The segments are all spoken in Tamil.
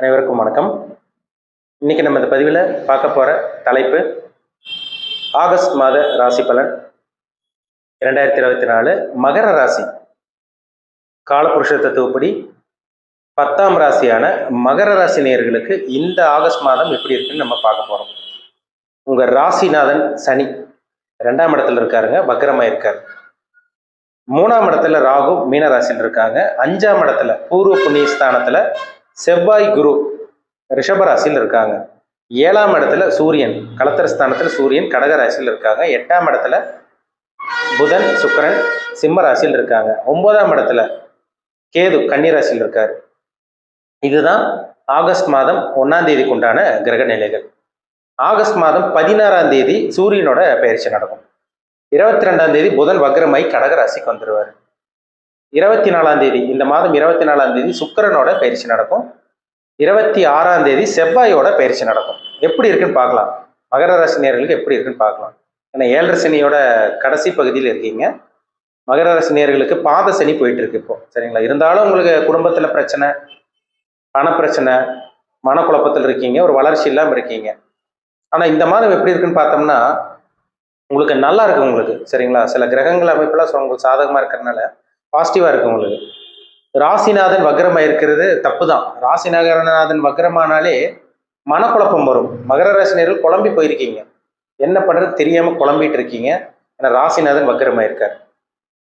அனைவருக்கும் வணக்கம். இன்னைக்கு நம்ம இந்த பதிவில் பார்க்க போகிற தலைப்பு ஆகஸ்ட் மாத ராசி பலன். இரண்டாயிரத்தி இருபத்தி நாலு மகர ராசி. காலபுருஷ தத்துவப்படி பத்தாம் ராசியான மகர ராசி நேர்களுக்கு இந்த ஆகஸ்ட் மாதம் எப்படி இருக்குன்னு நம்ம பார்க்க போகிறோம் உங்கள் ராசிநாதன் சனி ரெண்டாம் இடத்துல இருக்காருங்க வக்கரமாக இருக்கார். மூணாம் இடத்துல ராகு மீனராசியில் இருக்காங்க. அஞ்சாம் இடத்துல பூர்வ புண்ணிய ஸ்தானத்தில் செவ்வாய் குரு ரிஷபராசியில் இருக்காங்க. ஏழாம் இடத்துல சூரியன் கலத்தரஸ்தானத்தில் சூரியன் கடக ராசியில் இருக்காங்க. எட்டாம் இடத்துல புதன் சுக்கிரன் சிம்ம ராசியில் இருக்காங்க. ஒன்பதாம் இடத்துல கேது கன்னி ராசியில் இருக்காரு. இதுதான் ஆகஸ்ட் மாதம் ஒன்றாம் தேதிக்கு உண்டான கிரக நிலைகள். ஆகஸ்ட் மாதம் பதினாறாம் தேதி சூரியனோட பயிற்சி நடக்கும். இருபத்தி ரெண்டாம் தேதி புதன் வக்ரமாய் கடகராசிக்கு வந்துடுவார் இருபத்தி நாலாம் தேதி இந்த மாதம் இருபத்தி நாலாம் தேதி சுக்கரனோட பயிற்சி நடக்கும். இருபத்தி ஆறாம் தேதி செவ்வாயோட பயிற்சி நடக்கும். எப்படி இருக்குன்னு பார்க்கலாம். மகர ராசி நேர்களுக்கு எப்படி இருக்குன்னு பார்க்கலாம். ஏன்னா ஏழரை சனியோட கடைசி பகுதியில் இருக்கீங்க. மகர ராசி நேர்களுக்கு பாத சனி போயிட்டு இருக்கு இப்போ. சரிங்களா? இருந்தாலும் உங்களுக்கு குடும்பத்தில் பிரச்சனை பணப்பிரச்சனை மனக்குழப்பத்தில் இருக்கீங்க ஒரு வளர்ச்சி இல்லாமல் இருக்கீங்க. ஆனால் இந்த மாதம் எப்படி இருக்குன்னு பார்த்தோம்னா உங்களுக்கு நல்லா இருக்கு உங்களுக்கு. சரிங்களா? சில கிரகங்கள் அமைப்பெல்லாம் உங்களுக்கு சாதகமாக இருக்கிறதுனால பாசிட்டிவாக இருக்கும் உங்களுக்கு. ராசிநாதன் வக்ரமாக இருக்கிறது தப்பு தான் ராசிநகரநாதன் வக்ரமானாலே மனக்குழப்பம் வரும். மகர ராசினியர்கள் குழம்பி போயிருக்கீங்க. என்ன பண்ணுறது தெரியாமல் குழம்பிட்டு இருக்கீங்க. ஏன்னா ராசிநாதன் வக்ரமாக இருக்கார்.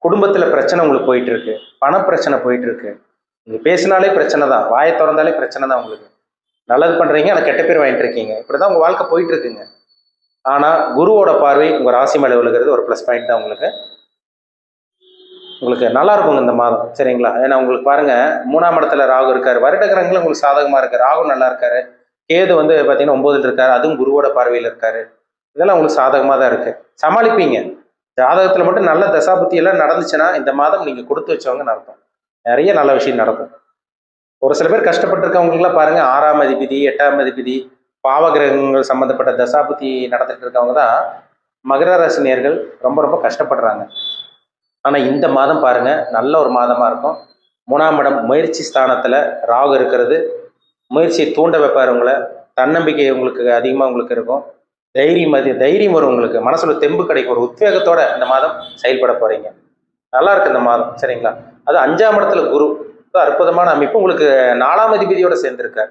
குடும்பத்தில் பிரச்சனை உங்களுக்கு போயிட்டு இருக்கு பண பிரச்சனை போயிட்டு இருக்கு நீங்கள் பேசினாலே பிரச்சனை தான். வாயை திறந்தாலே பிரச்சனை தான் உங்களுக்கு. நல்லது பண்ணுறீங்க ஆனால் கெட்ட பேர் வாங்கிட்டு இருக்கீங்க. இப்படி தான் உங்கள் வாழ்க்கை போயிட்டு இருக்குங்க ஆனால் குருவோட பார்வை உங்கள் ராசி மேலே விழுகிறது ஒரு ப்ளஸ் பாயிண்ட் தான் உங்களுக்கு. உங்களுக்கு நல்லா இருக்குங்க இந்த மாதம் சரிங்களா? ஏன்னா உங்களுக்கு பாருங்க மூணாம் இடத்துல ராகு இருக்காரு. வருடகிரகங்களும் உங்களுக்கு சாதகமாக இருக்கு. ராகு நல்லா இருக்காரு. கேது வந்து பார்த்தீங்கன்னா ஒன்பதுல இருக்காரு. அதுவும் குருவோட பார்வையில் இருக்காரு. இதெல்லாம் உங்களுக்கு சாதகமாக தான் இருக்கு. சமாளிப்பீங்க. ஜாதகத்தில் மட்டும் நல்ல தசாபுத்தி எல்லாம் நடந்துச்சுன்னா இந்த மாதம் நீங்கள் கொடுத்து வச்சவங்க அர்த்தம். நிறைய நல்ல விஷயம் நடக்கும். ஒரு சில பேர் கஷ்டப்பட்டிருக்கவங்களுக்குலாம் பாருங்க ஆறாம் அதிபதி எட்டாம் அதிபதி பாவகிரகங்கள் சம்மந்தப்பட்ட தசாபுத்தி நடந்துட்டு இருக்கவங்க தான் மகர ராசினியர்கள் ரொம்ப ரொம்ப கஷ்டப்படுறாங்க. ஆனால் இந்த மாதம் பாருங்க நல்ல ஒரு மாதமாக இருக்கும். மூணாம் இடம் முயற்சி ஸ்தானத்தில் ராகு இருக்கிறது. முயற்சியை தூண்ட வைப்பார் உங்களை. தன்னம்பிக்கை உங்களுக்கு அதிகமாக உங்களுக்கு இருக்கும். தைரியம் அது தைரியம் வரும் உங்களுக்கு. மனசில் தெம்பு கிடைக்கும். ஒரு உத்வேகத்தோட இந்த மாதம் செயல்பட போகிறீங்க நல்லா இருக்கு இந்த மாதம் சரிங்களா? அது அஞ்சாம் இடத்துல குரு. அற்புதமான அமைப்பு. உங்களுக்கு நாலாம் அதிபதியோட சேர்ந்திருக்கார்.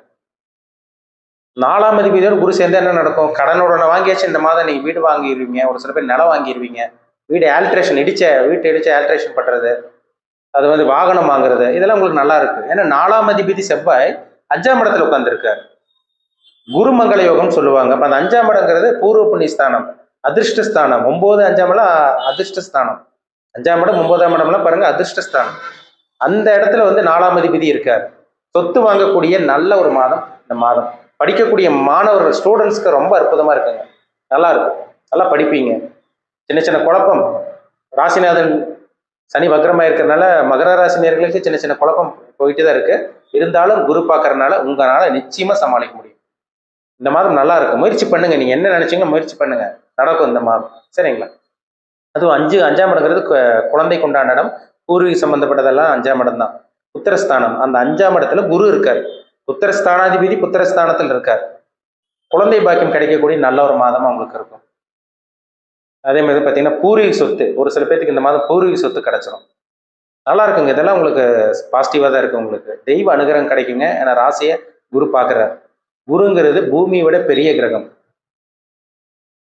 நாலாம் அதிபதியோட குரு சேர்ந்தா என்ன நடக்கும்? கடனோட வாங்கியாச்சு. இந்த மாதம் நீங்கள் வீடு வாங்கிடுவீங்க ஒரு சில பேர் நிலம் வாங்கிடுவீங்க வீடு ஆல்ட்ரேஷன் இடிச்ச வீட்டை இடிச்ச ஆல்ட்ரேஷன் பண்ணுறது அது வந்து வாகனம் வாங்குறது. இதெல்லாம் உங்களுக்கு நல்லா இருக்கு. ஏன்னா நாலாம் அதிபதி செவ்வாய் அஞ்சாம் இடத்துல உட்காந்துருக்காரு குருமங்கள யோகம் சொல்லுவாங்க. அப்போ அந்த அஞ்சாம் இடங்கிறது பூர்வ புண்ணிய ஸ்தானம் அதிர்ஷ்ட ஸ்தானம் ஒன்பது அஞ்சாம் இடம் அதிர்ஷ்ட ஸ்தானம் அஞ்சாம் இடம் ஒன்பதாம் இடம்லாம் பாருங்க அதிர்ஷ்ட ஸ்தானம் அந்த இடத்துல வந்து நாலாம் அதிபதி இருக்கார். சொத்து வாங்கக்கூடிய நல்ல ஒரு மாதம் இந்த மாதம். படிக்கக்கூடிய மாணவர்கள் ஸ்டூடெண்ட்ஸ்க்கு ரொம்ப அற்புதமாக இருக்குங்க. நல்லா இருக்கும் நல்லா படிப்பீங்க. சின்ன சின்ன குழப்பம். ராசிநாதன் சனி வக்ரமா இருக்கிறதுனால மகர ராசினியர்களுக்கு சின்ன சின்ன குழப்பம் போயிட்டு தான் இருக்கு. இருந்தாலும் குரு பார்க்கறதுனால உங்களால நிச்சயமா சமாளிக்க முடியும். இந்த மாதம் நல்லா இருக்கும் முயற்சி பண்ணுங்க. நீங்க என்ன நினைச்சீங்க முயற்சி பண்ணுங்க. நடக்கும் இந்த மாதம். சரிங்களா? அதுவும் அஞ்சு அஞ்சாம் இடங்கிறது குழந்தை குழந்தைக்கு உண்டான இடம். பூர்வீக சம்பந்தப்பட்டதெல்லாம் அஞ்சாம் இடம் தான். புத்திரஸ்தானம். அந்த அஞ்சாம் இடத்துல குரு இருக்கார். புத்திரஸ்தானாதிபதி புத்திரஸ்தானத்தில் இருக்கார். குழந்தை பாக்கியம் கிடைக்கக்கூடிய நல்ல ஒரு மாதமா உங்களுக்கு இருக்கும். அதே மாதிரி பார்த்தீங்கன்னா பூர்வீக சொத்து. ஒரு சில பேர்த்துக்கு இந்த மாதம் பூர்வீக சொத்து கிடைச்சிரும். நல்லா இருக்குங்க. இதெல்லாம் உங்களுக்கு பாசிட்டிவாக தான் இருக்கும் உங்களுக்கு. தெய்வ அனுகிரகம் கிடைக்குங்க. ஏன்னா ராசியை குரு பார்க்குறாரு. குருங்கிறது பூமியை விட பெரிய கிரகம்.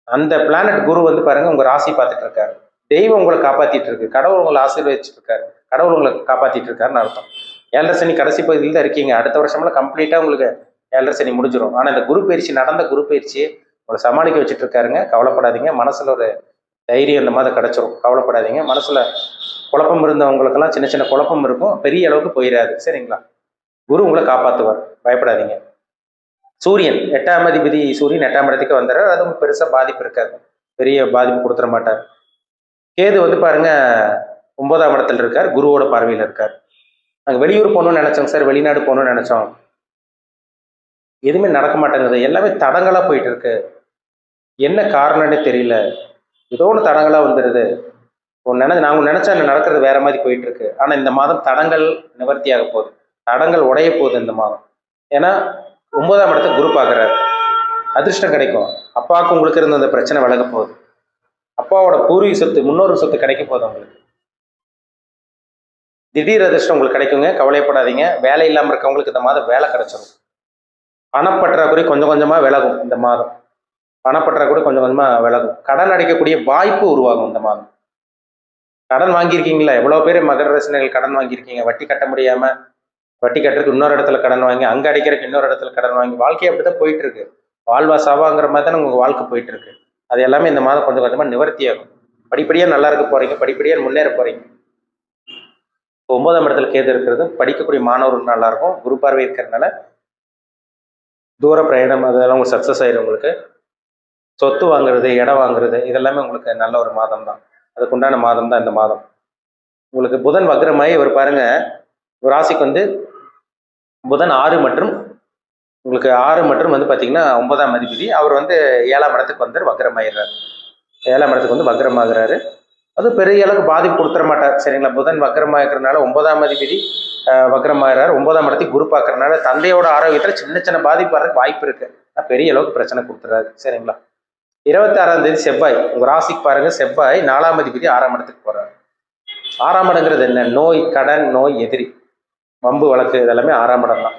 அந்த பிளானட் குரு வந்து பாருங்க உங்க ராசி பார்த்துட்டு இருக்காரு. தெய்வம் உங்களை காப்பாத்திட்டு இருக்கு. கடவுள் உங்களை ஆசீர்வதிச்சுட்டு இருக்காரு. கடவுள் உங்களை காப்பாத்திட்டு இருக்காருன்னு அர்த்தம். ஏழரை சனி கடைசி பகுதியில் தான் இருக்கீங்க. அடுத்த வருஷம்லாம் கம்ப்ளீட்டா உங்களுக்கு ஏழரை சனி முடிஞ்சிடும் ஆனா இந்த குரு பயிற்சி நடந்த குரு பயிற்சி உங்களை சமாளிக்க வச்சுட்டு இருக்காருங்க கவலைப்படாதீங்க. மனசில் ஒரு தைரியம் இந்த மாதிரி கிடைச்சிரும். கவலைப்படாதீங்க. மனசுல குழப்பம் இருந்தவங்களுக்கெல்லாம் சின்ன சின்ன குழப்பம் இருக்கும். பெரிய அளவுக்கு போயிடாது. சரிங்களா? குரு உங்களை காப்பாற்றுவார் பயப்படாதீங்க. சூரியன் எட்டாம் அதிபதி சூரியன் எட்டாம் இடத்துக்கு வந்துடுறார். அது உங்களுக்கு பெருசாக பாதிப்பு இருக்காது. பெரிய பாதிப்பு கொடுத்துட மாட்டார். கேது வந்து பாருங்க ஒன்பதாம் இடத்துல இருக்கார். குருவோட பார்வையில் இருக்கார். நாங்கள் வெளியூர் போகணும்னு நினச்சோங்க சார். வெளிநாடு போகணும்னு நினச்சோம். எதுவுமே நடக்க மாட்டேங்குது. எல்லாமே தடங்களாக போயிட்டு இருக்கு. என்ன காரணம்னே தெரியல. ஏதோ ஒன்று தடங்களா வந்துடுது ஒன்று நினை நாங்கள் நினைச்சா நடக்கிறது வேற மாதிரி போயிட்டு இருக்கு ஆனால் இந்த மாதம் தடங்கள் நிவர்த்தியாக போகுது. தடங்கள் உடைய போகுது இந்த மாதம். ஏன்னா ஒன்பதாம் இடத்த குரு பார்க்குறாரு. அதிர்ஷ்டம் கிடைக்கும். அப்பாவுக்கு உங்களுக்கு இருந்த அந்த பிரச்சனை விலக போகுது. அப்பாவோட பூர்வீக சொத்து முன்னோர் சொத்து கிடைக்க போகுது உங்களுக்கு திடீர் அதிர்ஷ்டம் உங்களுக்கு கிடைக்குங்க. கவலைப்படாதீங்க வேலை இல்லாமல் இருக்கவங்களுக்கு இந்த மாதம் வேலை கிடைச்சிடும் பணப்பற்றாக்குறை கொஞ்சம் கொஞ்சமாக விலகும் இந்த மாதம். பணப்பற்றாக்குறை கொஞ்சம் கொஞ்சமாக விலகும். கடன் அடைக்கக்கூடிய வாய்ப்பு உருவாகும் இந்த மாதம். கடன் வாங்கியிருக்கீங்களா? எவ்வளோ பேர் மகர ரசனைகள் கடன் வாங்கியிருக்கீங்க? வட்டி கட்ட முடியாமல் வட்டி கட்டுறதுக்கு இன்னொரு இடத்துல கடன் வாங்கி அங்கே அடைக்கிறதுக்கு இன்னொரு இடத்துல கடன் வாங்கி வாழ்க்கையை அப்படி தான் போயிட்டு இருக்கு வாழ்வா சாவாங்கிற மாதிரி தானே உங்கள் வாழ்க்கை போயிட்டு இருக்கு அது எல்லாமே இந்த மாதம் கொஞ்சம் கொஞ்சமாக நிவர்த்தி ஆகும் படிப்படியாக நல்லா இருக்க போறீங்க. படிப்படியாக முன்னேற போறீங்க. இப்போ ஒன்பதாம் இடத்துல கேது இருக்கிறது. படிக்கக்கூடிய மாணவர்கள் நல்லா இருக்கும். குரு பார்வை இருக்கிறதுனால தூர பிரயாணம் அதெல்லாம் உங்களுக்கு சக்ஸஸ் ஆயிடும் உங்களுக்கு. சொத்து வாங்குறது இடம் வாங்குறது இதெல்லாமே உங்களுக்கு நல்ல ஒரு மாதம் தான் அதுக்குண்டான மாதம் தான் இந்த மாதம். உங்களுக்கு புதன் வக்ரமாயி இவர் பாருங்க ராசிக்கு வந்து புதன் ஆறு மற்றும் உங்களுக்கு ஆறு மற்றும் வந்து பார்த்தீங்கன்னா ஒன்பதாம் அதிபதி. அவர் வந்து ஏழாம் இடத்துக்கு வந்து வக்ரமாயிடுறாரு. ஏழாம் இடத்துக்கு வந்து வக்ரமாகிறாரு. அது பெரிய அளவுக்கு பாதிப்பு கொடுத்துட மாட்டார். சரிங்களா? புதன் வக்ரமாகிறதுனால ஒன்பதாம் அதிபதி வக்ரமாகிறார் ஒன்பதாம் இடத்துக்கு குரு பார்க்கறதுனால தந்தையோட ஆரோக்கியத்தில் சின்ன சின்ன பாதிப்பு வர்றதுக்கு வாய்ப்பு இருக்குது பெரிய அளவுக்கு பிரச்சனை கொடுத்துறாரு. சரிங்களா? இருபத்தாறாம் தேதி செவ்வாய். உங்க ராசிக்கு பாருங்க செவ்வாய் நாலாம் அதிபதி ஆறாம் இடத்துக்கு போறாரு. ஆறாம் இடங்கிறது என்ன? நோய் கடன் நோய் எதிரி. வம்பு வழக்கு இதெல்லாமே ஆறாம் இடம் தான்.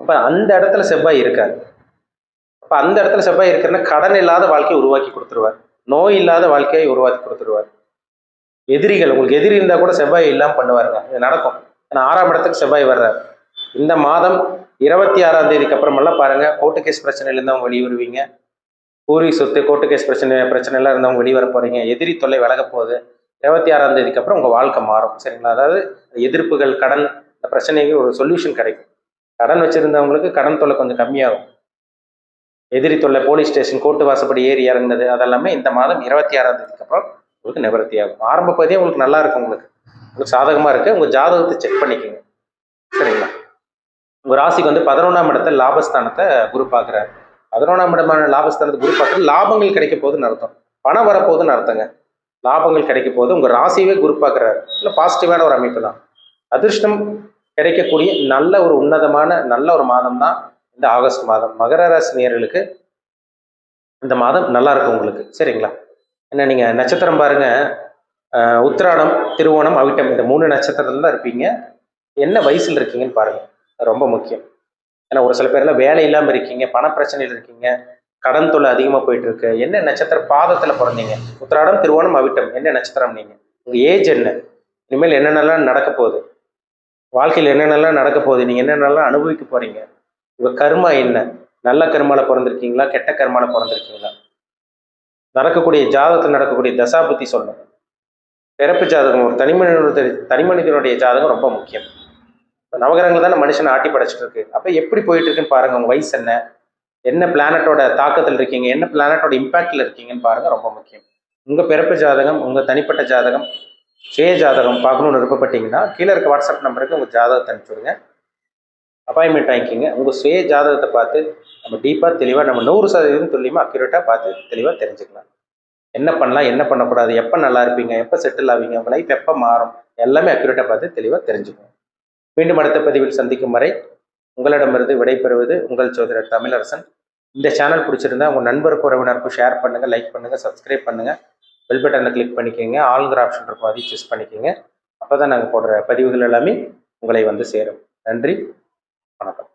அப்ப அந்த இடத்துல செவ்வாய் இருக்காரு. அப்ப அந்த இடத்துல செவ்வாய் இருக்கிறன்னா கடன் இல்லாத வாழ்க்கையை உருவாக்கி கொடுத்துருவார். நோய் இல்லாத வாழ்க்கையை உருவாக்கி கொடுத்துருவார். எதிரிகள் உங்களுக்கு எதிரி இருந்தா கூட செவ்வாய் இல்லாமல் பண்ணுவாருங்க. இது நடக்கும். ஏன்னா ஆறாம் இடத்துக்கு செவ்வாய் வர்றாரு. இந்த மாதம் இருபத்தி ஆறாம் தேதிக்கு அப்புறமெல்லாம் பாருங்க கோர்ட்டு கேஸ் பிரச்சனையில அவங்க வெளியே வருவீங்க பூர்வீக சொத்து கோர்ட்டு கேஸ் பிரச்சனை பிரச்சனைலாம் இருந்தவங்க வெளியே போகிறீங்க எதிரி தொல்லை விலக போகுது. இருபத்தி ஆறாம் தேதிக்கு அப்புறம் உங்கள் வாழ்க்கை மாறும். சரிங்களா? அதாவது எதிர்ப்புகள் கடன் இந்த பிரச்சனைக்கு ஒரு சொல்யூஷன் கிடைக்கும். கடன் வச்சுருந்தவங்களுக்கு கடன் தொல்லை கொஞ்சம் கம்மியாகும். எதிரி தொல்லை போலீஸ் ஸ்டேஷன் கோர்ட்டு வாசப்படி ஏறி இறங்குனது அதெல்லாமே இந்த மாதம் இருபத்தி ஆறாம் தேதிக்கு அப்புறம் உங்களுக்கு நிவர்த்தி ஆகும் ஆரம்ப பகுதியே உங்களுக்கு நல்லா இருக்கும் உங்களுக்கு. உங்களுக்கு சாதகமாக இருக்குது உங்கள் ஜாதகத்தை செக் பண்ணிக்கோங்க. சரிங்களா? உங்கள் ராசிக்கு வந்து பதினொன்றாம் இடத்த லாபஸ்தானத்தை குரு பார்க்குறாரு. பதினொன்றாம் இடமான லாபஸ்தானத்தை குரு பார்க்குறது லாபங்கள் கிடைக்க போகுதுன்னு அர்த்தம். பணம் வரப்போகுதுன்னு அர்த்தங்க. லாபங்கள் கிடைக்க போகுது உங்கள் ராசியவே குரு பார்க்குறாரு. இல்லை பாசிட்டிவான ஒரு அமைப்பு தான். அதிர்ஷ்டம் கிடைக்கக்கூடிய நல்ல ஒரு உன்னதமான நல்ல ஒரு மாதம் தான் இந்த ஆகஸ்ட் மாதம். மகர ராசி நேர்களுக்கு இந்த மாதம் நல்லா இருக்கும் உங்களுக்கு. சரிங்களா? என்ன நீங்கள் நட்சத்திரம் பாருங்க. அஹ், உத்திராடம் திருவோணம் அவிட்டம் இந்த மூணு நட்சத்திரத்துல தான் இருப்பீங்க. என்ன வயசில் இருக்கீங்கன்னு பாருங்கள் ரொம்ப முக்கியம். ஏன்னா ஒரு சில பேர்லாம் வேலை இல்லாமல் இருக்கீங்க பண பிரச்சனையில் இருக்கீங்க கடன் தொல்லை அதிகமாக போயிட்டு இருக்கு என்ன நட்சத்திர பாதத்தில் பிறந்தீங்க? உத்திராடம் திருவோணம் அவிட்டம். என்ன நட்சத்திரம் நீங்கள் உங்கள் ஏஜ் என்ன? இனிமேல் என்னென்னலாம் நடக்க போகுது? வாழ்க்கையில் என்னென்னலாம் நடக்க போகுது? நீங்கள் என்னென்னலாம் அனுபவிக்க போகிறீங்க உங்கள் கர்மா என்ன? நல்ல கர்மால பிறந்திருக்கீங்களா? கெட்ட கர்மால பிறந்திருக்கீங்களா? நடக்கக்கூடிய ஜாதகத்தில் நடக்கக்கூடிய தசாபுத்தி சொல்லணும் பிறப்பு ஜாதகம் ஒரு தனிமனிதனுடைய தனிமனிதனுடைய ஜாதகம் ரொம்ப முக்கியம். நவகிரகங்கள் தானே மனுஷனை ஆட்டி படைச்சிட்டு இருக்கு அப்போ எப்படி போயிட்டு இருக்குன்னு பாருங்க உங்க வயசு என்ன? என்ன பிளானட்டோட தாக்கத்தில் இருக்கீங்க? என்ன பிளானட்டோட இம்பாக்டில் இருக்கீங்கன்னு பாருங்க ரொம்ப முக்கியம். உங்கள் பிறப்பு ஜாதகம் உங்கள் தனிப்பட்ட ஜாதகம் சுய ஜாதகம் பார்க்கணும்னு விருப்பப்பட்டீங்கன்னா கீழே இருக்க வாட்ஸ்அப் நம்பருக்கு உங்கள் ஜாதகத்தை அனுப்பிச்சுடுங்க. அப்பாயின்மெண்ட் வாங்கிக்கிங்க. உங்கள் சுய ஜாதகத்தை பார்த்து நம்ம டீப்பாக தெளிவாக நம்ம நூறு சதவீதம் துல்லியமாக அக்யூரேட்டாக பார்த்து தெளிவாக தெரிஞ்சுக்கலாம். என்ன பண்ணலாம் என்ன பண்ணக்கூடாது எப்போ நல்லா இருப்பீங்க எப்போ செட்டில் ஆவீங்க உங்கள் லைஃப் எப்போ மாறும் எல்லாமே அக்யூரேட்டாக பார்த்து தெளிவாக தெரிஞ்சுக்கணும் மீண்டும் அடுத்த பதிவில் சந்திக்கும் வரை உங்களிடமிருந்து விடைபெறுவது உங்கள் சோதரர் தமிழரசன். இந்த சேனல் பிடிச்சிருந்தா உங்கள் நண்பருக்கு உறவினருக்கும் ஷேர் பண்ணுங்கள் லைக் பண்ணுங்கள் சப்ஸ்கிரைப் பண்ணுங்கள் பெல் பட்டனை கிளிக் பண்ணிக்கோங்க. ஆளுங்கிற ஆப்ஷன் இருக்கும் அதையும் சூஸ் பண்ணிக்கோங்க. அப்போ தான் நாங்கள் போடுற பதிவுகள் எல்லாமே உங்களை வந்து சேரும். நன்றி வணக்கம்.